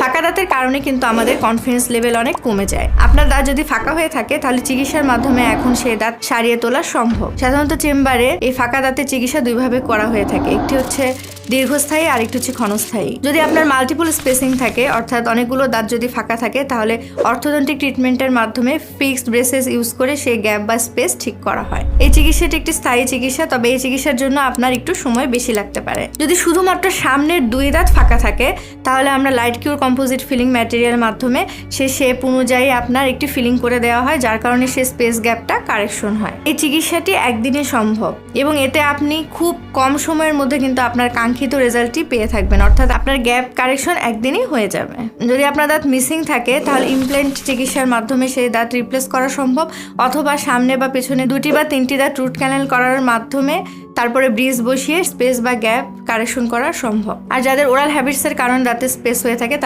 ফাঁকা দাঁতের কারণে কিন্তু আমাদের কনফিডেন্স লেভেল অনেক কমে যায়। আপনার দাঁত যদি ফাঁকা হয়ে থাকে, তাহলে চিকিৎসার মাধ্যমে এখন সেই দাঁত সারিয়ে তোলা সম্ভব। সাধারণত চেম্বারে এই ফাঁকা দাঁতের চিকিৎসা দুইভাবে করা হয়ে থাকে। একটি হচ্ছে দীর্ঘস্থায়ী আর একটি হচ্ছে ক্ষণস্থায়ী। যদি আপনার মাল্টিপল স্পেসিং থাকে, অর্থাৎ অনেকগুলো দাঁত যদি ফাঁকা থাকে, তাহলে অর্থোডন্টিক ট্রিটমেন্টের মাধ্যমে ফিক্সড ব্রেসেস ইউজ করে সেই গ্যাপ বা স্পেস ঠিক করা হয়। এই চিকিৎসাটি একটি স্থায়ী চিকিৎসা, তবে এই চিকিৎসার জন্য আপনার একটু সময় বেশি লাগতে পারে। যদি শুধুমাত্র সামনের দুই দাঁত ফাঁকা থাকে, তাহলে আমরা light cure composite filling material মাধ্যমে সে শেপ অনুযায়ী আপনার একটি ফিলিং করে দেওয়া হয়, যার কারণে সে স্পেস গ্যাপটা কারেকশন হয়। এই চিকিৎসাটি একদিনে সম্ভব, এবং এতে আপনি খুব কম সময়ের মধ্যে কিন্তু আপনার কাঙ্ক্ষিত রেজাল্টটি পেয়ে থাকবেন। অর্থাৎ আপনার গ্যাপ কারেকশন একদিনই হয়ে যাবে। যদি আপনার দাঁত মিসিং থাকে, তাহলে ইমপ্ল্যান্ট চিকিৎসার মাধ্যমে সেই দাঁত রিপ্লেস করা সম্ভব। অথবা সামনে বা পেছনে দুটি বা তিনটি দাঁত রুট ক্যানেল করার মাধ্যমে তারপরে ব্রিজ বসিয়ে স্পেস বা গ্যাপ কারেকশন করা সম্ভব। আর যাদের ওরাল হ্যাবিটসের কারণে দাঁতে স্পেস হয়ে থাকে